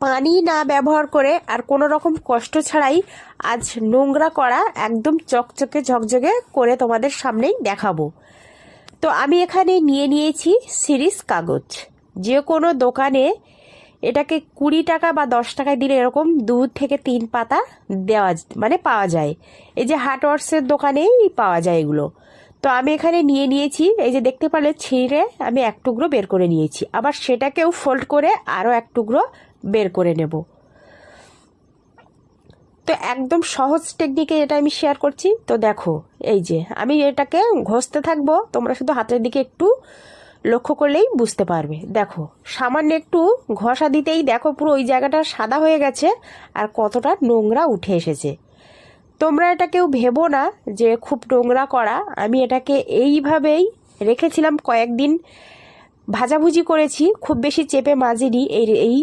পানি না ব্যবহার করে আর কোনো রকম কষ্ট ছাড়াই আজ নোংরা করা একদম চকচকে ঝকঝকে করে তোমাদের সামনেই দেখাবো। তো আমি এখানে নিয়ে নিয়েছি সিরিজ কাগজ। যে কোনো দোকানে এটাকে কুড়ি টাকা বা দশ টাকায় দিলে এরকম দু থেকে তিন পাতা দেওয়া মানে পাওয়া যায়। এই যে হার্টওয়ার্সের দোকানেই পাওয়া যায় এগুলো। তো আমি এখানে নিয়ে নিয়েছি, এই যে দেখতে পারলে ছিঁড়ে আমি এক টুকরো বের করে নিয়েছি। আবার সেটাকেও ফোল্ড করে আরও এক টুকরো বের করে নেব। তো একদম সহজ টেকনিকে এটা আমি শেয়ার করছি। তো দেখো, এই যে আমি এটাকে ঘষতে থাকব, তোমরা শুধু হাতের দিকে একটু লক্ষ্য করলেই বুঝতে পারবে। দেখো, সামান্য একটু ঘষা দিতেই দেখো পুরো ওই জায়গাটা সাদা হয়ে গেছে আর কতটা নোংরা উঠে এসেছে। তোমরা এটা কেউ ভেবো না যে খুব নোংরা করা। আমি এটাকে এইভাবেই রেখেছিলাম কয়েকদিন। ভাজাভুজি করেছি, খুব বেশি চেপে মাজিনি এই এই